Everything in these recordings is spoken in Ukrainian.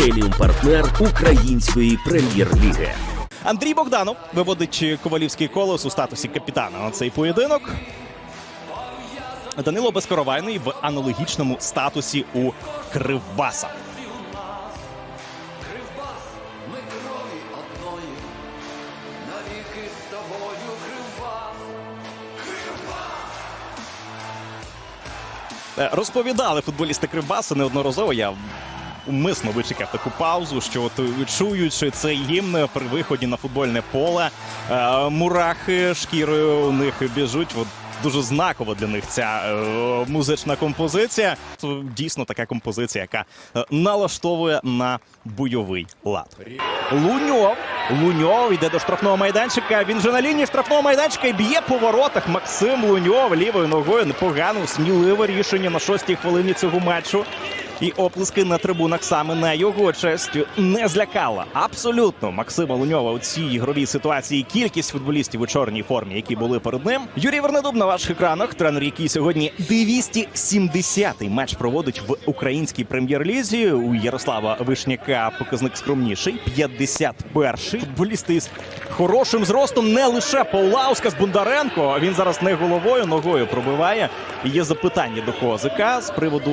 преміум партнер української прем'єр-ліги. Андрій Богданов виводить ковалівський колос у статусі капітана на цей поєдинок. Данило Безкоровайний в аналогічному статусі у Кривбаса. Е, Розповідали футболісти Кривбаса неодноразово. Я умисно вичекав таку паузу, що от чуючи цей гімн при виході на футбольне поле, е, мурахи шкірою у них біжуть. От дуже знакова для них ця е, музична композиція. Дійсно така композиція, яка е, налаштовує на бойовий лад. Луньов. Луньов йде до штрафного майданчика. Він же на лінії штрафного майданчика і б'є по воротах. Максим Луньов лівою ногою непогано, сміливе рішення на шостій хвилині цього матчу. І оплески на трибунах саме на його честь не злякала. Абсолютно Максима Луньова у цій ігровій ситуації. Кількість футболістів у чорній формі, які були перед ним. Юрій Вернедуб на ваших екранах. Тренер, який сьогодні 270-й матч проводить в українській прем'єр-лізі. У Ярослава Вишняка показник скромніший. 51-й. Футболісти із хорошим зростом не лише Паулаускас Бондаренко. Він зараз не головою, ногою пробиває. Є запитання до Козика з приводу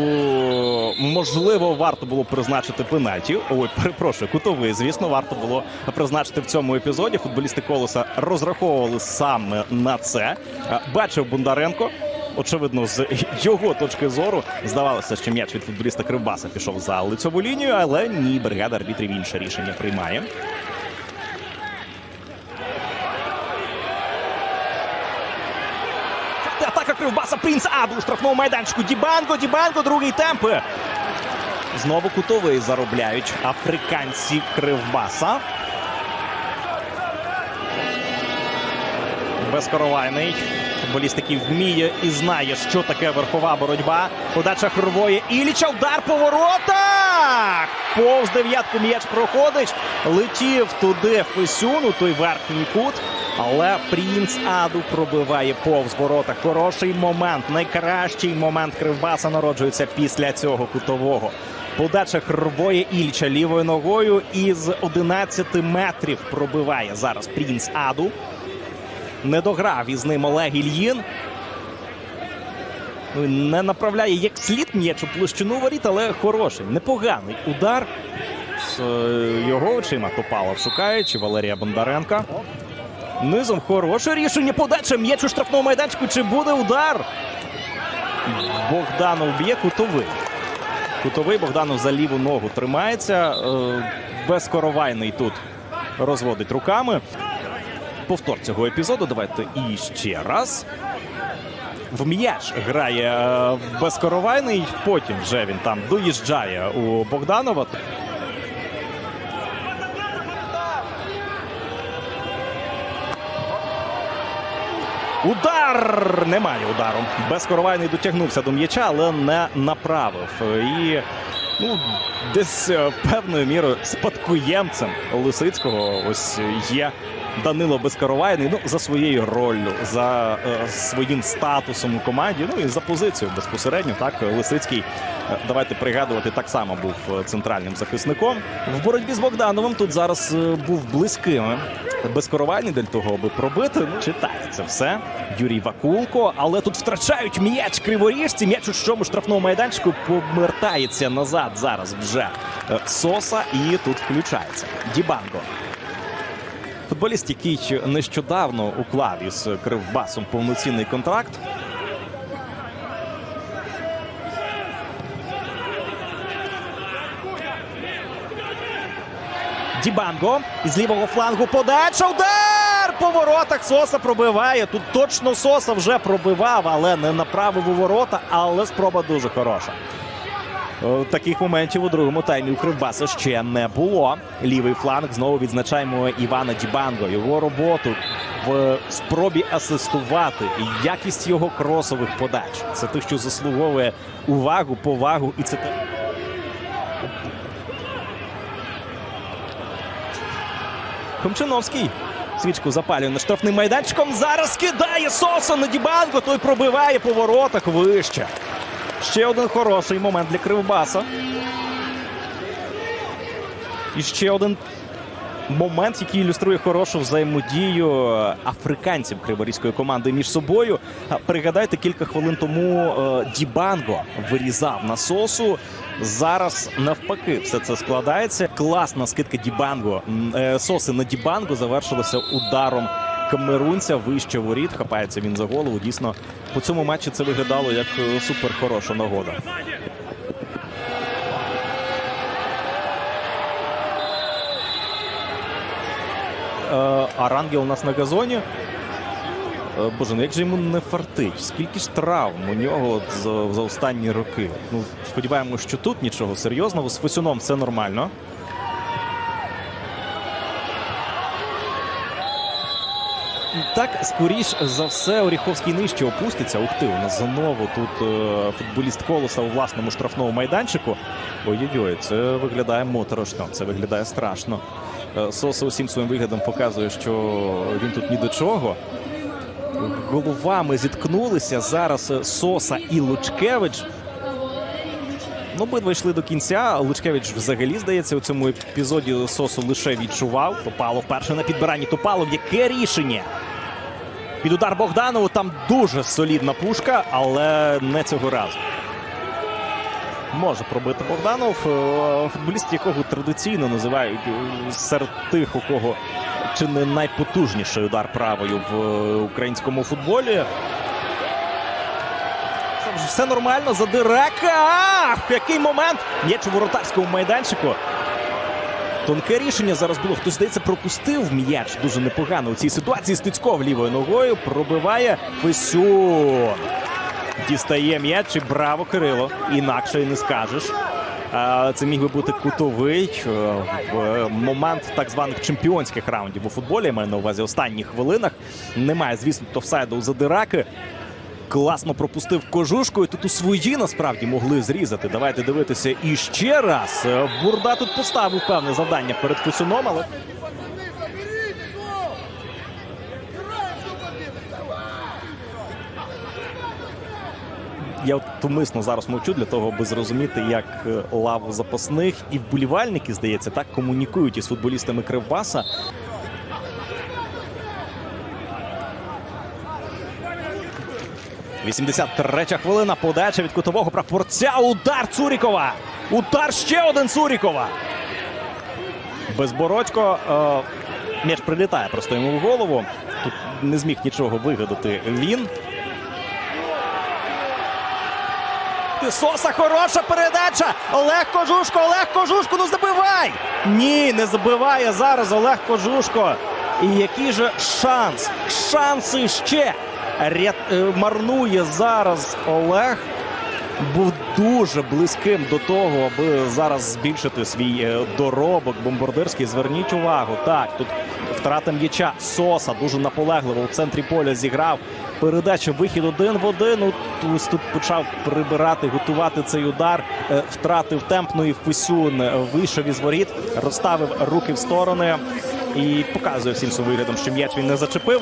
можливо варто було призначити пенальті. Ой, перепрошую, кутовий. Звісно, варто було призначити в цьому епізоді. Футболісти колеса розраховували саме на це. Е, Бачив Бондаренко. Очевидно, з його точки зору здавалося, що м'яч від футболіста Кривбаса пішов за лицьову лінію, але ні, бригада арбітрів інше рішення приймає. Атака Кривбаса, Принц Аду у штрафному майданчику. Дібанго, Дібанго, другий темп. Знову кутовий заробляють африканці Кривбаса. Безкоровайний. Футболіст, який вміє і знає, що таке верхова боротьба. Подача Хурвоє. Іліча. Удар по воротах! Повз дев'ятку м'яч проходить. Летів туди Фесюн у той верхній кут. Але Принц Аду пробиває повз ворота. Хороший момент. Найкращий момент Кривбаса народжується після цього кутового. Подача Хрвоє Ільча лівою ногою із 11 метрів пробиває зараз Принц Аду. Не дограв із ним Олег Ільїн. Ну, Не направляє як слід м'яч площину воріт, але хороший, непоганий удар. З е, його очима Топалов шукає, чи Валерія Бондаренка. Низом хороше рішення. Подача м'яч у штрафному майданчику. Чи буде удар? Богданов б'є кутовий. Кутовий Богданов за ліву ногу тримається. Е, Безкоровайний тут розводить руками. Повтор цього епізоду. Давайте і ще раз. В м'яч грає е, Безкоровайний. Потім вже він там доїжджає у Богданова. Удар! Немає удару. Безкоровайний дотягнувся до м'яча, але не направив. І ну, десь е, певною мірою спадкоємцем Лисицького ось є Данило Безкоровайний. Ну, за своєю роллю, за е, своїм статусом у команді. Ну і за позицію безпосередньо. Так, Лисицький, е, давайте пригадувати, так само був е, центральним захисником. В боротьбі з Богдановим тут зараз був близьким. Безкоровальний для того, аби пробити. Ну, читає все. Юрій Вакулко. Але тут втрачають м'яч криворіжці. М'яч у чому штрафному майданчику повертається назад зараз вже е, Соса. І тут включається Дібанго. Футболіст, який нещодавно уклав із Кривбасом повноцінний контракт. Дібанго з лівого флангу подача. Удар! По воротах Соса пробиває. Тут точно Соса вже пробивав, але не направив у ворота. Але спроба дуже хороша. Е, Таких моментів у другому таймі у Кривбаса ще не було. Лівий фланг знову відзначаємо Івана Дібанго. Його роботу в спробі асистувати якість його кросових подач. Це те, що заслуговує увагу, повагу, і це те. Хомчиновський свічку запалює на штрафним майданчиком. Зараз кидає Соса на Дібанко. Той пробиває по воротах вище. Ще один хороший момент для Кривбаса. І ще один момент, який ілюструє хорошу взаємодію африканців криворізької команди між собою. Пригадайте, кілька хвилин тому е, Дібанго вирізав на сосу. Зараз навпаки все це складається. Класна скидка Дібанго. Е, Соси на Дібанго завершилася ударом камерунця вище воріт. Хапається він за голову. Дійсно, по цьому матчі це виглядало як е, супер хороша нагода. Арангел у нас на газоні. Е, Боже, ну як же йому не фартить? Скільки ж травм у нього за, за останні роки? Ну, сподіваємося, що тут нічого серйозного. З Фесюном все нормально. Так, скоріш за все, Оріховський нижче опуститься. Ух ти, у нас знову тут е, футболіст Колоса у власному штрафному майданчику. Ой-ой-ой, це виглядає моторошно, це виглядає страшно. Е, Соса усім своїм виглядом показує, що він тут ні до чого. Головами зіткнулися зараз е, Соса і Лучкевич. Ну, обидва йшли до кінця. Лучкевич взагалі, здається, у цьому епізоді Сосу лише відчував. Топалов вперше на підбиранні Топалов. Яке рішення? Під удар Богданову там дуже солідна пушка, але не цього разу. Може пробити Богданов, е, футболіст, якого традиційно називають е, серед тих, у кого чи не найпотужніший удар правою в е, українському футболі. Все нормально, задирака. Ах, який момент! М'яч у воротарському майданчику. Тонке рішення зараз було. Хтось, здається, пропустив м'яч дуже непогано у цій ситуації. Стецьков лівою ногою пробиває Фесюн. Дістає м'яч і браво, Кирило. Інакше і не скажеш. Це міг би бути кутовий е, в момент так званих чемпіонських раундів у футболі. Я маю на увазі останніх хвилинах. Немає, звісно, тофсайду у задираки. Класно пропустив кожушку, і тут у свої насправді могли зрізати. Давайте дивитися і ще раз. Е, Бурда тут поставив певне завдання перед Фесюном, але я от умисно зараз мовчу для того, аби зрозуміти, як е, лаву запасних і вболівальники, здається, так комунікують із футболістами Кривбаса. – 83-я хвилина. Подача від кутового прапорця. Удар Цурікова. Удар ще один Цурікова. Безбородько. Е, м'яч прилітає просто йому в голову. Тут не зміг нічого вигадати він. Соса хороша передача. Олег Кожушко, Олег Кожушко, ну забивай! Ні, не забиває зараз Олег Кожушко. І який же шанс? Шанси ще Рят... е, марнує зараз Олег. Був дуже близьким до того, аби зараз збільшити свій е, доробок бомбардирський. Зверніть увагу. Так, тут втрата м'яча Соса дуже наполегливо у центрі поля зіграв. Передача вихід один в один. Ось тут почав прибирати, готувати цей удар. Е, Втратив темп, ну і Фесюн е, вийшов із воріт, розставив руки в сторони і показує всім своїм виглядом, що м'яч він не зачепив.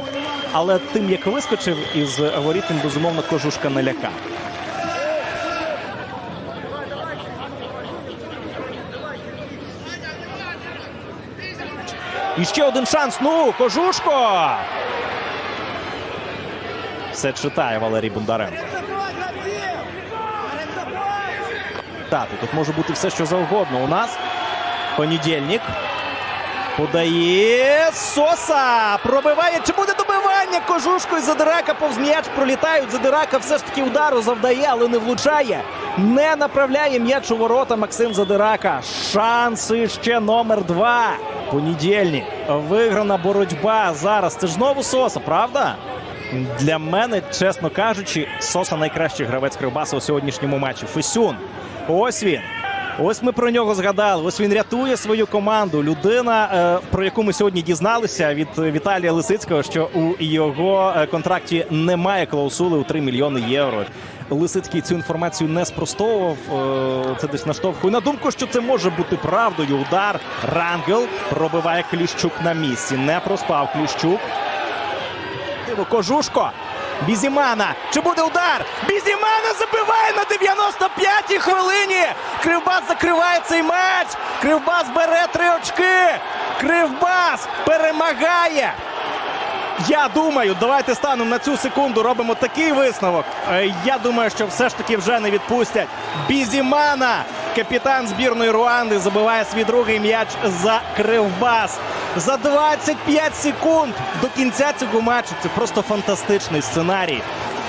Але тим, як вискочив із воріт, він безумовно кожушка налякав. І ще один шанс. Ну, кожушко. Все читає Валерій Бондаренко. Так, тут може бути все, що завгодно. У нас понедільник. Подає Соса. Пробиває. Чи буде добивання? Кожушко і Задирака повз м'яч пролітають. Задирака все ж таки удару завдає, але не влучає. Не направляє м'яч у ворота Максим Задирака. Шанси ще номер два. Понедільник. Виграна боротьба зараз. Це ж знову Соса, правда? Для мене, чесно кажучи, Соса найкращий гравець Кривбаса у сьогоднішньому матчі. Фесюн. Ось він. Ось ми про нього згадали. Ось він рятує свою команду. Людина, е, про яку ми сьогодні дізналися від Віталія Лисицького, що у його е, контракті немає клаусули у 3 мільйони євро. Лисицький цю інформацію не спростовував. Е, Це десь наштовхує на думку, що це може бути правдою. Удар Рангел пробиває Кліщук на місці. Не проспав Кліщук. Диво, Кожушко. Бізімана. Чи буде удар? Бізімана забиває на 95-й хвилині. Кривбас закриває цей матч. Кривбас бере три очки. Кривбас перемагає. Я думаю, давайте станемо на цю секунду, робимо такий висновок. Е, Я думаю, що все ж таки вже не відпустять. Бізімана, капітан збірної Руанди, забиває свій другий м'яч за Кривбас. За 25 секунд до кінця цього матчу. Це просто фантастичний сценарій.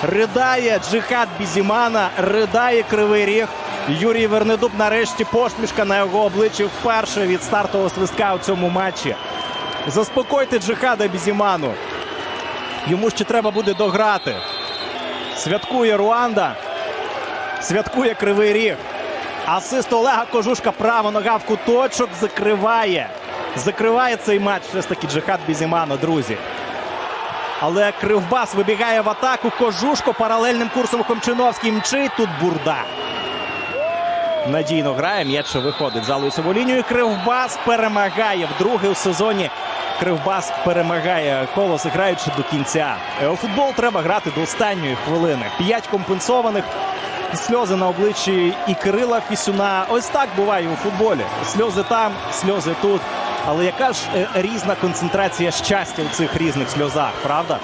Ридає Джихад Бізімана, ридає Кривий Ріг. Юрій Вернедуб нарешті посмішка на його обличчі вперше від стартового свистка у цьому матчі. Заспокойте Джихада Бізіману. Йому ще треба буде дограти. Святкує Руанда. Святкує Кривий Ріг. Асист Олега Кожушка. Права нога в куточок закриває. Закриває цей матч все ж таки Джихад Бізімана, друзі. Але Кривбас вибігає в атаку. Кожушко паралельним курсом Хомчиновський мчить. Тут бурда. Надійно грає. М'яч виходить за лицеву лінію. Кривбас перемагає вдруге у сезоні. Кривбас перемагає колос, граючи до кінця. Е, У футбол треба грати до останньої хвилини. П'ять компенсованих. Сльози на обличчі і Кирила Фісюна. Ось так буває у футболі. Сльози там, сльози тут. Але яка ж е, різна концентрація щастя у цих різних сльозах, правда?